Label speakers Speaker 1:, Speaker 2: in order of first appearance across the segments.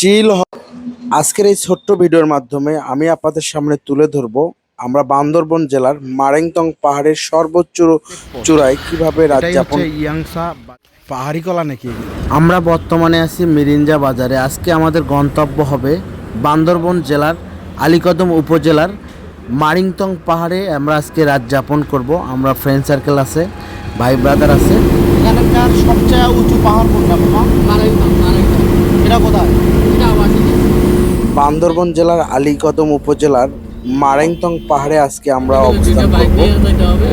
Speaker 1: চিল আজকের এই ছোট্ট ভিডিওর মাধ্যমে আমি আপনাদের সামনে তুলে ধরবো আমরা বান্দরবন জেলার মারেংতং পাহাড়ের সর্বোচ্চ চূড়ায় কীভাবে রাত যাপন
Speaker 2: ইয়াংসা পাহাড়ি কলা নাকি?
Speaker 3: আমরা বর্তমানে আছি মিরিঞ্জা বাজারে। আজকে আমাদের গন্তব্য হবে বান্দরবন জেলার আলীকদম উপজেলার মারিংতং পাহাড়ে আমরা আজকে রাত যাপন করব। আমরা ফ্রেন্ড সার্কেল আছে ভাই ব্রাদার আছে।
Speaker 2: এখানকার সবচেয়ে উঁচু পাহাড় কোনটা বাবা? এটা কোথায়?
Speaker 1: বান্দরবন জেলার আলীকদম উপজেলার মারেংতং পাহাড়ে আজকে আমরা অবস্থান করব।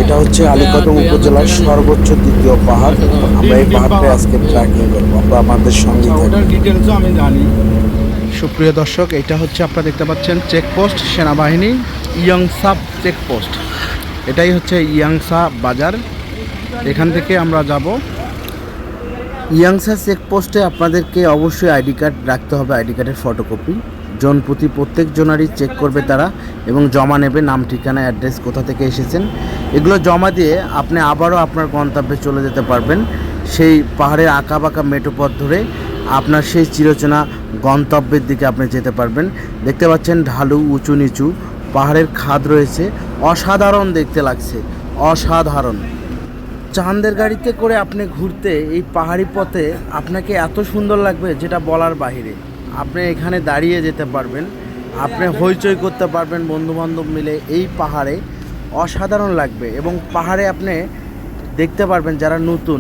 Speaker 1: এটা হচ্ছে আলীকদম উপজেলার সর্বোচ্চ দ্বিতীয় পাহাড়। আমরা এই পাহাড়টায় আজকে ট্রেকিং করব। আমরা আমাদের সঙ্গে
Speaker 2: আমি জানি। সুপ্রিয় দর্শক এটা হচ্ছে আপনারা দেখতে পাচ্ছেন চেকপোস্ট সেনাবাহিনী ইয়াংসা চেকপোস্ট এটাই হচ্ছে ইয়াংসা বাজার। এখান থেকে আমরা যাব।
Speaker 3: ইয়াংসা চেকপোস্টে আপনাদেরকে অবশ্যই আইডি কার্ড রাখতে হবে। আইডি কার্ডের ফটোকপি জন প্রতি প্রত্যেক জনারই চেক করবে তারা এবং জমা নেবে নাম, ঠিকানা অ্যাড্রেস কোথা থেকে এসেছেন। এগুলো জমা দিয়ে আপনি আবারও আপনার গন্তব্যে চলে যেতে পারবেন। সেই পাহাড়ের আঁকা বাঁকা মেটোপথ ধরে আপনার সেই চিরচেনা গন্তব্যের দিকে আপনি যেতে পারবেন। দেখতে পাচ্ছেন ঢালু উঁচু নিচু, পাহাড়ের খাদ রয়েছে। অসাধারণ দেখতে লাগছে, অসাধারণ। চাঁদের গাড়িতে করে আপনি ঘুরতে এই পাহাড়ি পথে আপনাকে এত সুন্দর লাগবে যেটা বলার বাইরে আপনি এখানে দাঁড়িয়ে যেতে পারবেন। আপনি হইচই করতে পারবেন। বন্ধু বান্ধব মিলে এই পাহাড়ে। অসাধারণ লাগবে এবং পাহাড়ে আপনি দেখতে পারবেন যারা নতুন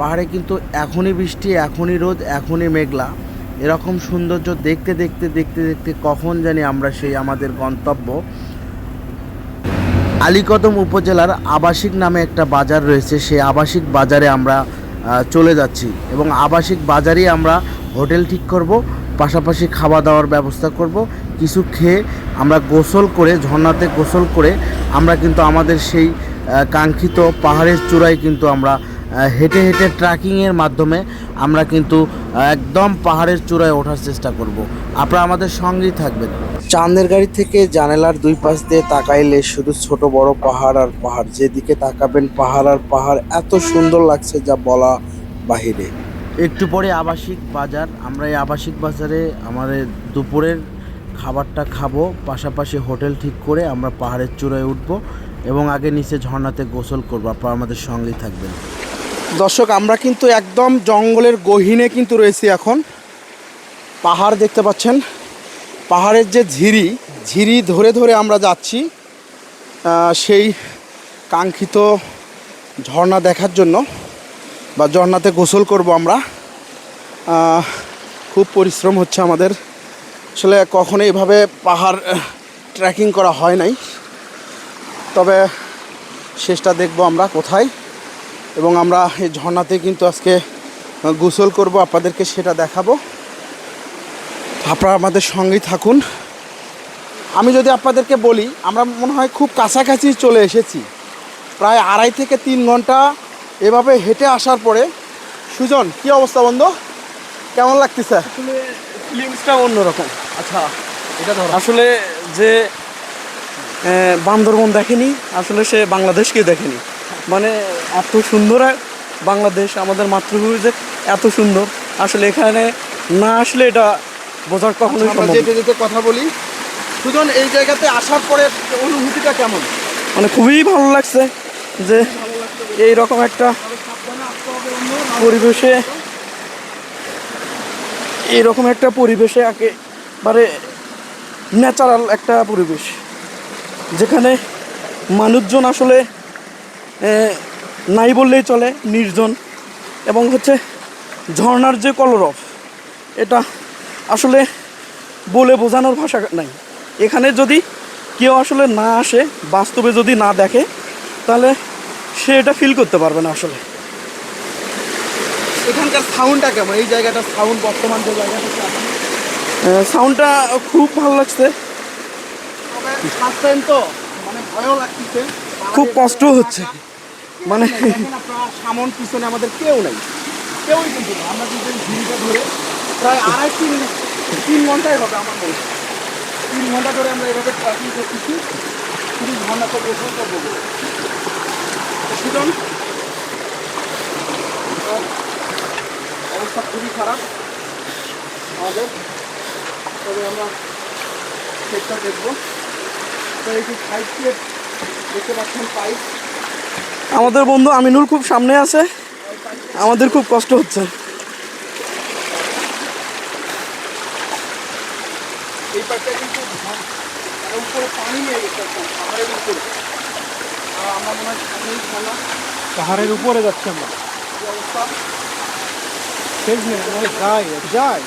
Speaker 3: পাহাড়ে কিন্তু এখনই বৃষ্টি এখনই রোদ এখনই মেঘলা। এরকম সৌন্দর্য দেখতে দেখতে দেখতে দেখতে কখন জানি আমরা সেই আমাদের গন্তব্য। আলীকদম উপজেলার আবাসিক নামে একটা বাজার রয়েছে সেই আবাসিক বাজারে আমরা চলে যাচ্ছি। এবং আবাসিক বাজারেই আমরা হোটেল ঠিক করব। পাশাপাশি খাওয়া দাওয়ার ব্যবস্থা করব, কিছু খেয়ে আমরা গোসল করে, ঝর্ণাতে গোসল করে আমরা কিন্তু আমাদের সেই কাঙ্ক্ষিত পাহাড়ের চূড়ায় কিন্তু আমরা হেঁটে হেঁটে ট্রেকিংয়ের মাধ্যমে আমরা কিন্তু একদম পাহাড়ের চূড়ায় ওঠার চেষ্টা করব। আপনারা আমাদের সঙ্গেই থাকবেন।
Speaker 1: চাঁদের গাড়ি থেকে জানালার দুই পাশ দিয়ে তাকাইলে শুধু ছোট বড় পাহাড় আর পাহাড়। যেদিকে তাকাবেন পাহাড় আর পাহাড় এত সুন্দর লাগছে যা বলা বাহিরে।
Speaker 3: একটু পরে আবাসিক বাজার। আমরা এই আবাসিক বাজারে আমাদের দুপুরের খাবারটা খাব। পাশাপাশি হোটেল ঠিক করে আমরা পাহাড়ের চূড়ায় উঠব এবং আগে নিচে ঝর্ণাতে গোসল করব। আপনারা আমাদের সঙ্গেই থাকবেন।
Speaker 1: দর্শক, আমরা কিন্তু একদম জঙ্গলের গহীনে কিন্তু রয়েছি এখন। পাহাড় দেখতে পাচ্ছেন। পাহাড়ের যে ঝিরি ঝিরি ধরে ধরে আমরা যাচ্ছি সেই কাঙ্ক্ষিত ঝর্ণা দেখার জন্য। বা ঝর্ণাতে গোসল করব আমরা। খুব পরিশ্রম হচ্ছে আমাদের। আসলে কখনো এইভাবে পাহাড় ট্রেকিং করা হয় নাই। তবে শেষটা দেখব আমরা কোথায়। এবং আমরা এই ঝর্ণাতে কিন্তু আজকে গোসল করব, আপনাদেরকে সেটা দেখাবো। আপনারা আমাদের সঙ্গেই থাকুন। আমি যদি আপনাদেরকে বলি, আমরা মনে হয় খুব কাছাকাছি চলে এসেছি। প্রায় আড়াই থেকে তিন ঘণ্টা এভাবে হেঁটে আসার পরে সুজন কি অবস্থা বন্ধু? কেমন লাগতেছে?
Speaker 4: আসলে ফিলিংসটা অন্যরকম।
Speaker 1: আচ্ছা এটা ধরো।
Speaker 4: আসলে যে বান্দরবন দেখেনি আসলে সে বাংলাদেশকে দেখেনি। মানে এত সুন্দর বাংলাদেশ আমাদের মাতৃভূমি যে এত সুন্দর আসলে এখানে না আসলে এটা বোঝার কখনোই
Speaker 1: আমরা
Speaker 4: সম্ভব
Speaker 1: যেতে যেতে কথা বলি। সুজন এই জায়গাতে আসার পরে অনুভূতিটা কেমন?
Speaker 4: মানে খুবই ভালো লাগছে যে এই রকম একটা পরিবেশে এইরকম একটা পরিবেশে একেবারে ন্যাচারাল একটা পরিবেশ। যেখানে মানুষজন আসলে নাই বললেই চলে, নির্জন। এবং হচ্ছে ঝর্নার যে কলরব এটা আসলে বলে বোঝানোর ভাষা নাই। এখানে যদি কেউ আসলে না আসে, বাস্তবে যদি না দেখে, তাহলে সে এটা ফিল করতে পারবে না আসলে।
Speaker 1: এখানকার সাউন্ডটা কেমন? এই জায়গাটার সাউন্ড বর্তমান যে জায়গাটা
Speaker 4: সাউন্ডটা খুব ভালো লাগছে।
Speaker 1: ফার্স্ট টাইম তো মানে ভয়ও লাগতেছে।
Speaker 4: খুব কষ্ট হচ্ছে। মানে
Speaker 1: সামন পিছনে আমাদের কেউ নেই। কেউই কিন্তু আমরা কিন্তু ঝিলটা ধরে প্রায় আড়াই তিন তিন ঘন্টায় হবে আমার মনে তিন ঘণ্টা ধরে আমরা এভাবে ট্রেকিং করতেছি। শুধু ঝর্ণা তো গোসল করব আহ, অবস্থা খুবই খারাপ আমাদের।
Speaker 2: তবে আমরা সেটটা দেখব। তো এই যে সাইড দিয়ে দেখতে পাচ্ছেন পাইপ
Speaker 4: আমাদের বন্ধু আমিনুল খুব সামনে আছে। আমাদের খুব কষ্ট হচ্ছে।
Speaker 2: এই পাইপটা কিন্তু তার উপরে পানি গেছে একদম উপরে। আমরা মনে হয়
Speaker 5: পাহাড়ের উপরে যাচ্ছি আমরা। শেষ নেই মানে যাই যাই।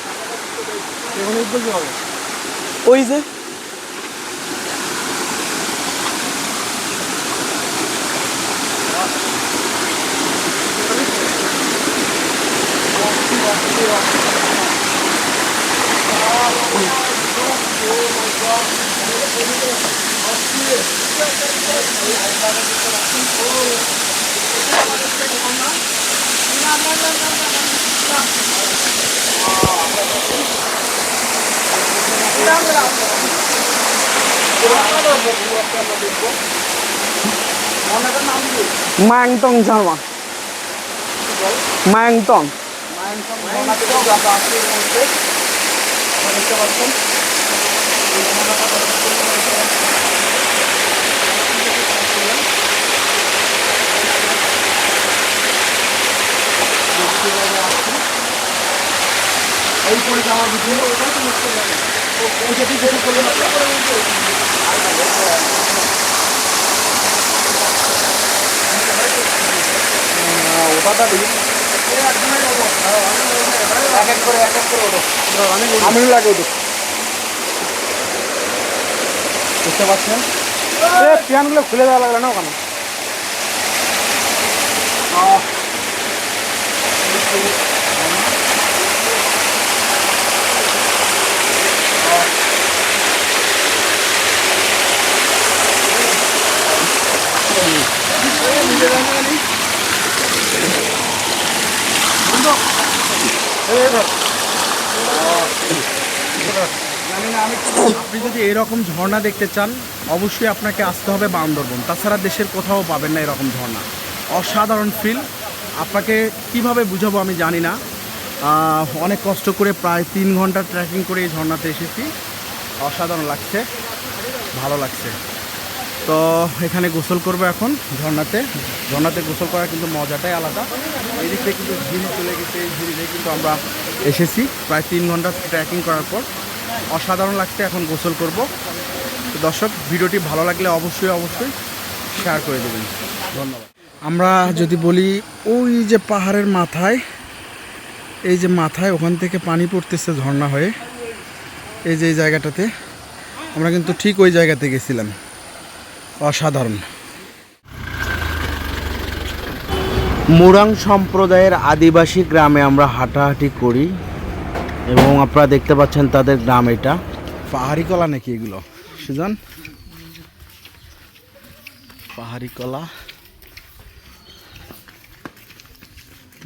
Speaker 5: এখন উদ্যোগী হবে।
Speaker 4: ওই যে। ঝারমা মায়াংটং
Speaker 2: মায়ানসং ঝর্ণা থেকে পাচ্ছেন এই পরে আমার ভিডিও ওটা তো মুশকিল লাগে ও ওইটা ঠিক করলে না দিই এক এক করে এক এক করে ওঠো আমিনুল লাগে ওঠো বুঝতে পারছেন
Speaker 5: পিয়ানগুলো খুলে দেওয়া লাগল না ওখানে
Speaker 2: আহ,
Speaker 1: আপনি যদি এরকম ঝর্ণা দেখতে চান, অবশ্যই আপনাকে আসতে হবে বান্দরবন। তাছাড়া দেশের কোথাও পাবেন না এরকম ঝর্ণা। অসাধারণ ফিল আপনাকে কীভাবে বুঝাবো আমি জানি না। অনেক কষ্ট করে প্রায় তিন ঘণ্টা ট্রেকিং করে এই ঝর্ণাতে এসেছি। অসাধারণ লাগছে। ভালো লাগছে। তো এখানে গোসল করব এখন ঝর্ণাতে। ঝর্ণাতে গোসল করার কিন্তু মজাটাই আলাদা। এদিক কিন্তু ঝিরি চলে গেছে, এই ঝিরিতে কিন্তু আমরা এসেছি। প্রায় তিন ঘণ্টা ট্রেকিং করার পর। অসাধারণ লাগছে, এখন গোসল করব। তো দর্শক, ভিডিওটি ভালো লাগলে অবশ্যই অবশ্যই শেয়ার করে দেবেন। ধন্যবাদ। আমরা যদি বলি, ওই যে পাহাড়ের মাথায়, এই যে মাথায় ওখান থেকে পানি পড়তেছে ঝর্ণা হয়ে, এই যে এই জায়গাটাতে, আমরা কিন্তু ঠিক ওই জায়গাতে গেছিলাম। অসাধারণ।
Speaker 3: মুরাং সম্প্রদায়ের আদিবাসী গ্রামে আমরা হাঁটাহাঁটি করি। এবং আপনারা দেখতে পাচ্ছেন তাদের গ্রাম এটা।
Speaker 1: পাহাড়ি কলা নাকি এগুলো? সুজন? পাহাড়ি কলা।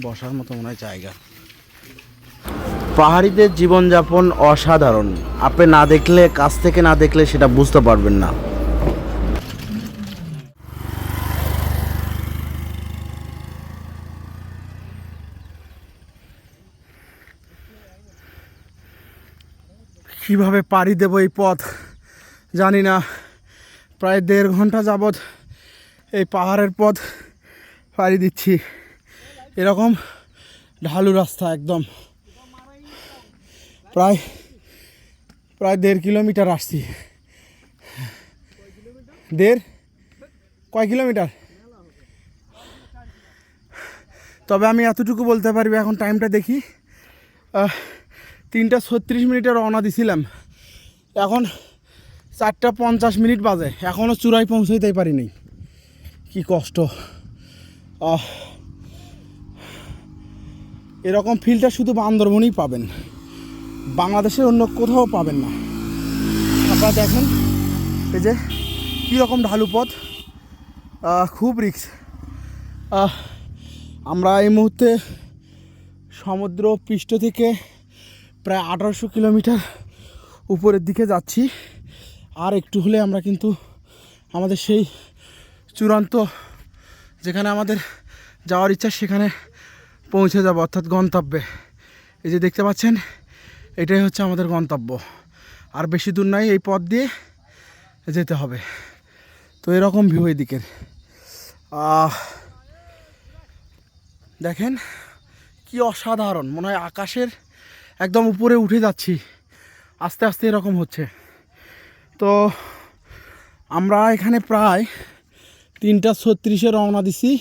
Speaker 1: বসার মতো মনে হয় জায়গা।
Speaker 3: পাহাড়িদের জীবনযাপন অসাধারণ। আপনি না দেখলে, কাছ থেকে না দেখলে সেটা বুঝতে পারবেন না।
Speaker 1: কীভাবে পাড়ি দেবো এই পথ? জানি না। প্রায় দেড় ঘণ্টা যাবৎ এই পাহাড়ের পথ পাড়ি দিচ্ছি। এরকম ঢালু রাস্তা একদম। প্রায় প্রায় দেড় কিলোমিটার আসছি। দেড়? কয় কিলোমিটার? তবে আমি এতটুকু বলতে পারবি, এখন টাইমটা দেখি। তিনটা ছত্রিশ মিনিটে রওনা দিছিলাম। এখন চারটা পঞ্চাশ মিনিট বাজে। এখনও চূড়ায় পৌঁছাইতে পারিনি। কি কষ্ট। এরকম ফিলটা শুধু বান্দরবনেই পাবেন। বাংলাদেশের অন্য কোথাও পাবেন না। আপনারা দেখেন এই যে কীরকম ঢালু পথ খুব রিক্স। আমরা এই মুহূর্তে সমুদ্র পৃষ্ঠ থেকে প্রায় আঠারোশো কিলোমিটার উপরের দিকে যাচ্ছি। আর একটু হলে আমরা কিন্তু আমাদের সেই চূড়ান্ত যেখানে আমাদের যাওয়ার ইচ্ছা সেখানে পৌঁছে যাব, অর্থাৎ গন্তব্যে। এই যে দেখতে পাচ্ছেন, এটাই হচ্ছে আমাদের গন্তব্য। আর বেশি দূর নাই, এই পথ দিয়ে যেতে হবে। তো এরকম ভিউ এদিকের দেখেন কি অসাধারণ, মনে হয় আকাশের একদম উপরে উঠে যাচ্ছি। আস্তে আস্তে এরকম হচ্ছে। তো আমরা এখানে প্রায় তিনটা ছত্রিশে রওনা দিছি।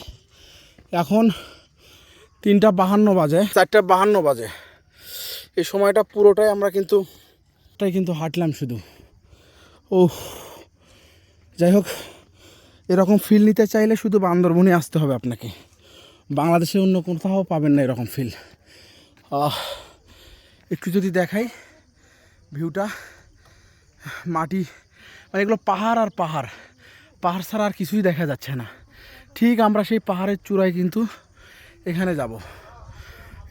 Speaker 1: এখন তিনটা বাহান্ন বাজে, চারটা বাহান্ন বাজে। এই সময়টা পুরোটাই আমরা কিন্তু টাই কিন্তু হাঁটলাম শুধু। ও যাই হোক, এরকম ফিল নিতে চাইলে শুধু বান্দরবনে আসতে হবে আপনাকে। বাংলাদেশে অন্য কোথাও পাবেন না এরকম ফিল একটু যদি দেখাই ভিউটা মাটি মানে এগুলো পাহাড় আর পাহাড়। পাহাড় ছাড়া আর কিছুই দেখা যাচ্ছে না। ঠিক আমরা সেই পাহাড়ের চূড়ায় কিন্তু এখানে যাব।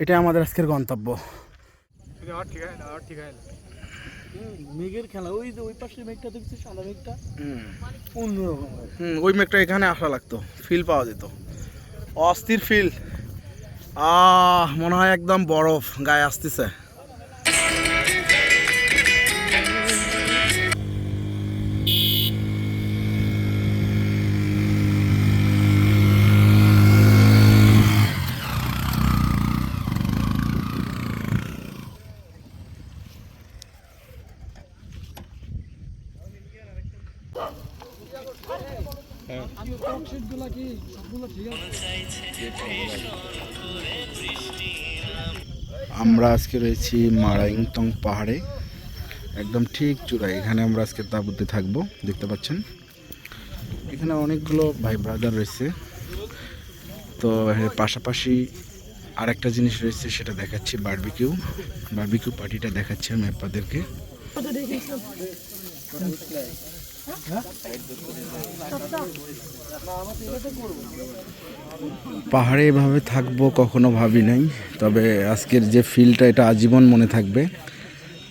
Speaker 1: এটাই আমাদের আজকের গন্তব্য।
Speaker 4: মেঘের খেলা ওই যে ওই পাশে মেঘটা দেখছি সাদা মেঘটা। অন্যরকম।
Speaker 1: ওই মেঘটা এখানে আসা লাগতো ফিল পাওয়া যেত। অস্থির ফিল আহ মনে হয় একদম বরফ গায়ে আসতেছে। আমরা আজকে রয়েছি মারাইংটং পাহাড়ে। একদম ঠিক চূড়ায়। এখানে আমরা আজকে তাঁবুতে থাকব, দেখতে পাচ্ছেন। এখানে অনেকগুলো ভাই ব্রাদার রয়েছে। তো পাশাপাশি আরেকটা জিনিস রয়েছে, সেটা দেখাচ্ছি বারবিকিউ বারবিকিউ পার্টিটা দেখাচ্ছি আমি আপনাদেরকে। পাহাড়ে এভাবে থাকব কখনো ভাবি নাই, তবে আজকের যে ফিলটা এটা আজীবন মনে থাকবে।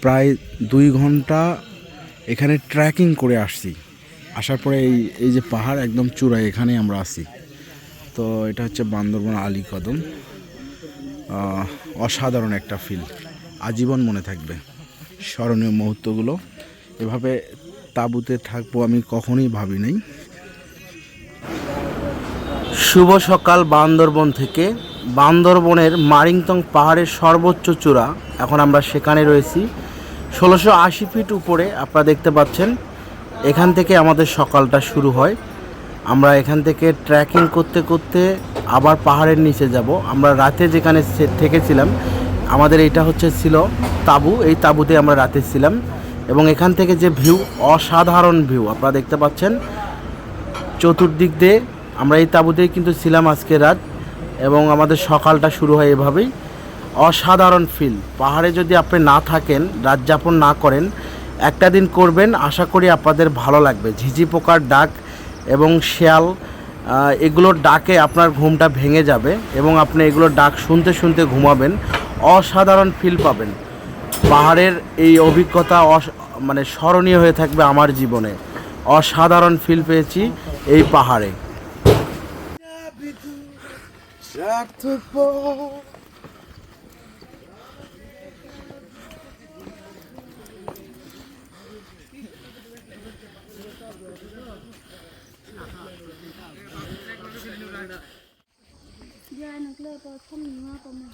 Speaker 1: প্রায় দুই ঘণ্টা এখানে ট্রেকিং করে আসছি। আসার পরে এই এই যে পাহাড় একদম চূড়ায় এখানে আমরা আসি তো এটা হচ্ছে বান্দরবন আলী কদম। অসাধারণ একটা ফিল আজীবন মনে থাকবে। স্মরণীয় মুহূর্তগুলো। এভাবে তাঁবুতে থাকব আমি কখনোই ভাবি নাই।
Speaker 3: শুভ সকাল বান্দরবন থেকে। বান্দরবনের মারিংতং পাহাড়ের সর্বোচ্চ চূড়া। এখন আমরা সেখানে রয়েছি। ষোলোশো আশি ফিট উপরে আপনারা দেখতে পাচ্ছেন, এখান থেকে আমাদের সকালটা শুরু হয়। আমরা এখান থেকে ট্রেকিং করতে করতে আবার পাহাড়ের নিচে যাব। আমরা রাতে যেখানে থেকেছিলাম, আমাদের এটা হচ্ছে ছিল তাবু। এই তাবুতে আমরা রাতে ছিলাম। এবং এখান থেকে যে ভিউ, অসাধারণ ভিউ, আপনারা দেখতে পাচ্ছেন। চতুর্দিক দিয়ে আমরা এই তাঁবুতেই কিন্তু ছিলাম আজকে রাত, এবং আমাদের সকালটা শুরু হয় এভাবেই। অসাধারণ ফিল পাহাড়ে যদি আপনি না থাকেন, রাত যাপন না করেন, একটা দিন করবেন, আশা করি আপনাদের ভালো লাগবে। ঝিঝি পোকার ডাক এবং শেয়াল এগুলোর ডাকে আপনার ঘুমটা ভেঙে যাবে এবং আপনি এগুলোর ডাক শুনতে শুনতে ঘুমাবেন। অসাধারণ ফিল পাবেন। পাহাড়ের এই অভিজ্ঞতা অস- মানে স্মরণীয় হয়ে থাকবে আমার জীবনে। অসাধারণ ফিল পেয়েছি এই পাহাড়ে।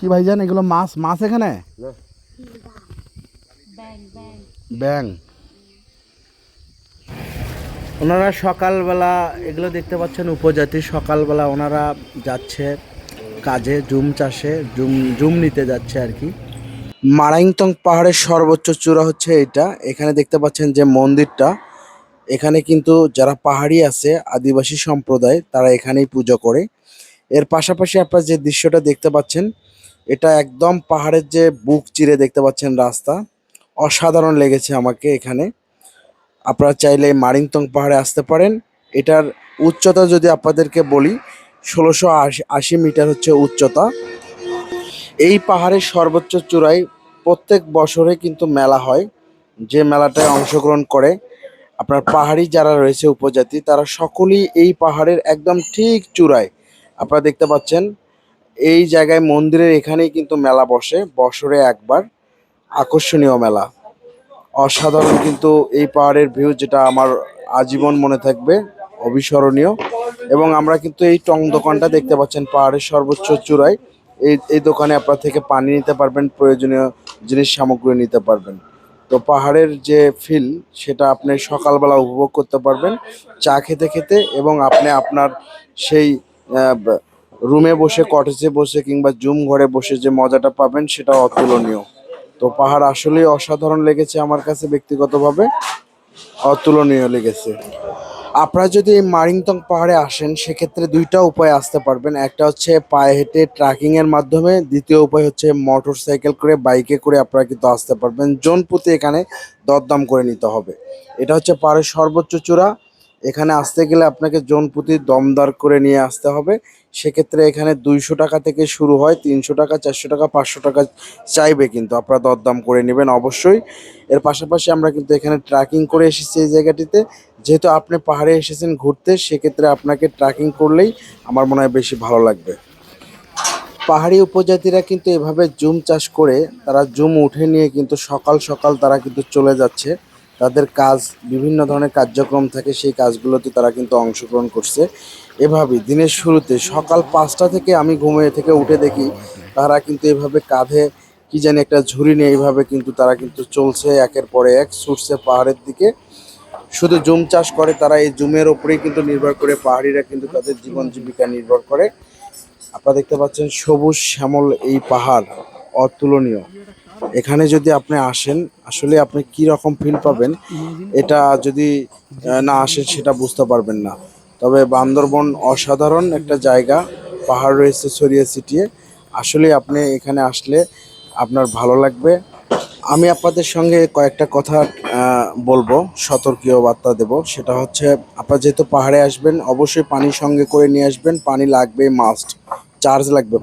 Speaker 1: কি ভাইজান এগুলো মাছ মাছ এখানে? ব্যাং।
Speaker 3: ওনারা সকালবেলা, এগুলো দেখতে পাচ্ছেন উপজাতি, সকালবেলা ওনারা যাচ্ছে কাজে, জুম চাষে, জুম জুম নিতে যাচ্ছে আর কি।
Speaker 1: মারাইংটং পাহাড়ের সর্বোচ্চ চূড়া হচ্ছে এটা। এখানে দেখতে পাচ্ছেন যে মন্দিরটা। এখানে কিন্তু যারা পাহাড়ি আছে, আদিবাসী সম্প্রদায়, তারা এখানেই পুজো করে। এর পাশাপাশি আপনারা যে দৃশ্যটা দেখতে পাচ্ছেন, এটা একদম পাহাড়ের যে বুক চিরে দেখতে পাচ্ছেন রাস্তা। অসাধারণ লেগেছে আমাকে এখানে। আপনারা চাইলে মারিংটং পাহাড়ে আসতে পারেন। এটার উচ্চতা যদি আপনাদেরকে বলি, ষোলোশো আশি আশি মিটার হচ্ছে উচ্চতা। এই পাহাড়ের সর্বোচ্চ চূড়ায় প্রত্যেক বছরে কিন্তু মেলা হয়, যে মেলাটায় অংশগ্রহণ করে। আপনার পাহাড়ি যারা রয়েছে, উপজাতি, তারা সকলেই এই পাহাড়ের একদম ঠিক চূড়ায়। আপনারা দেখতে পাচ্ছেন, এই জায়গায় মন্দিরের এখানেই কিন্তু মেলা বসে, বছরে একবার। আকর্ষণীয় মেলা।
Speaker 3: অসাধারণ কিন্তু এই পাহাড়ের ভিউ যেটা আমার আজীবন মনে থাকবে, অবিস্মরণীয়। এবং আমরা কিন্তু এই টং দোকানটা দেখতে পাচ্ছেন, পাহাড়ের সর্বোচ্চ চূড়ায়। এই এই দোকানে আপনার থেকে পানি নিতে পারবেন, প্রয়োজনীয় জিনিস সামগ্রী নিতে পারবেন। তো পাহাড়ের যে ফিল সেটা আপনি সকালবেলা উপভোগ করতে পারবেন, চা খেতে খেতে এবং আপনি আপনার সেই রুমে বসে কটেজে বসে কিংবা জুম ঘরে বসে যে মজাটা পাবেন সেটা অতুলনীয়। তো পাহাড় আসলেই অসাধারণ লেগেছে আমার কাছে ব্যক্তিগতভাবে, অতুলনীয় লেগেছে। আপনারা যদি এই মারিংতং পাহাড়ে আসেন, সেক্ষেত্রে দুইটা উপায় আসতে পারবেন। একটা হচ্ছে পায়ে হেঁটে ট্রাকিং এর মাধ্যমে, দ্বিতীয় উপায় হচ্ছে মোটর সাইকেল করে বাইকে করে আপনারা কিন্তু আসতে পারবেন। জন প্রতি এখানে দরদাম করে নিতে হবে। এটা হচ্ছে পাহাড়ের সর্বোচ্চ চূড়া। এখানে আসতে গেলে আপনাকে জন প্রতি দমদার করে নিয়ে আসতে হবে। সেক্ষেত্রে এখানে দুইশো টাকা থেকে শুরু হয়, তিনশো টাকা, চারশো টাকা, পাঁচশো টাকা চাইবে কিন্তু আপনারা দরদাম করে নেবেন অবশ্যই। এর পাশাপাশি আমরা কিন্তু এখানে ট্রেকিং করে এসেছি এই জায়গাটিতে। যেহেতু আপনি পাহাড়ে এসেছেন ঘুরতে, সেক্ষেত্রে আপনাকে ট্রেকিং করলেই আমার মনে হয় বেশি ভালো লাগবে। পাহাড়ি উপজাতিরা কিন্তু এভাবে জুম চাষ করে, তারা জুম উঠে নিয়ে কিন্তু সকাল সকাল তারা কিন্তু চলে যাচ্ছে। তাদের কাজ, বিভিন্ন ধরনের কার্যক্রম থাকে, সেই কাজগুলোতে তারা কিন্তু অংশগ্রহণ করছে। এভাবেই দিনের শুরুতে সকাল পাঁচটা থেকে আমি ঘুমিয়ে থেকে উঠে দেখি তারা কিন্তু এভাবে কাঁধে কি জানি একটা ঝুড়ি নিয়ে এইভাবে কিন্তু তারা কিন্তু চলছে একের পরে এক ছুটছে পাহাড়ের দিকে। শুধু জুম চাষ করে, তারা এই জুমের ওপরেই কিন্তু নির্ভর করে, পাহাড়িরা কিন্তু তাদের জীবন জীবিকা নির্ভর করে। আপনারা দেখতে পাচ্ছেন সবুজ শ্যামল এই পাহাড়, অতুলনীয়। এখানে যদি আপনি আসেন, আসলে আপনি কি রকম ফিল পাবেন? এটা যদি না আসেন সেটা বুঝতে পারবেন না। তবে বান্দরবন অসাধারণ একটা জায়গা, পাহাড় রয়েছে ছড়িয়ে ছিটিয়ে। আসলে আপনি এখানে আসলে আপনার ভালো লাগবে। আমি আপনাদের সঙ্গে কয়েকটা কথা বলব, সতর্কীয় বার্তা দেব। সেটা হচ্ছে, আপনারা যেহেতু পাহাড়ে আসবেন, অবশ্যই পানি সঙ্গে করে নিয়ে আসবেন। পানি লাগবে মাস্ট চার্জ লাগবে।